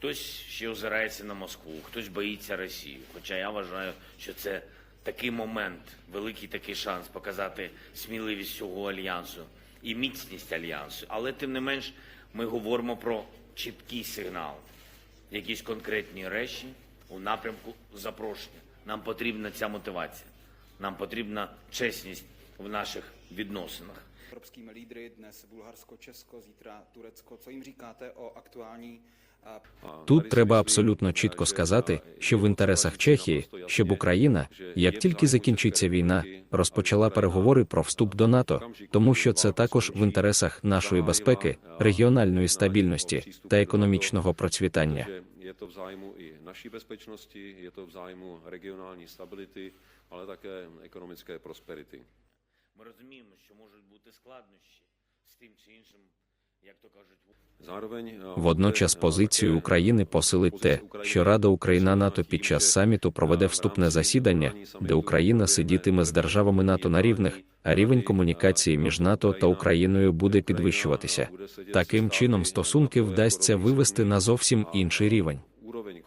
Хтось ще озирається на Москву, хтось боїться Росію. Хоча я вважаю, що це такий момент, великий такий шанс показати сміливість цього альянсу і міцність альянсу. Але тим не менш, ми говоримо про чіткий сигнал, якісь конкретні речі у напрямку запрошення. Нам потрібна ця мотивація, нам потрібна чесність в наших відносинах. Lídry, dnes Bulharsko, Česko, zítra Turecko. Co jim říkáte o aktuální a, Тут треба абсолютно чітко сказати, що в інтересах Чехії, щоб Україна, як тільки закінчиться війна, розпочала переговори про вступ до НАТО, тому що це також в інтересах нашої безпеки, регіональної стабільності та економічного процвітання. že je to v zájmu i naší bezpečnosti, je to v zájmu regionální stability, ale také ekonomické prosperity. Ми розуміємо, що можуть бути складнощі з тим чи іншим, як то кажуть, eh, Водночас eh, позицію України посилить те, що Рада Україна НАТО під час саміту проведе вступне засідання, де Україна сидітиме з державами НАТО на рівних, а рівень комунікації між НАТО та Україною буде підвищуватися. Таким чином, стосунки вдасться вивести на зовсім інший рівень.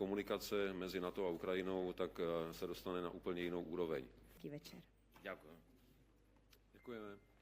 Komunikace mezi NATO a Ukrajinou tak eh, se dostane na úplně jinou úroveň. Hezký 贵文。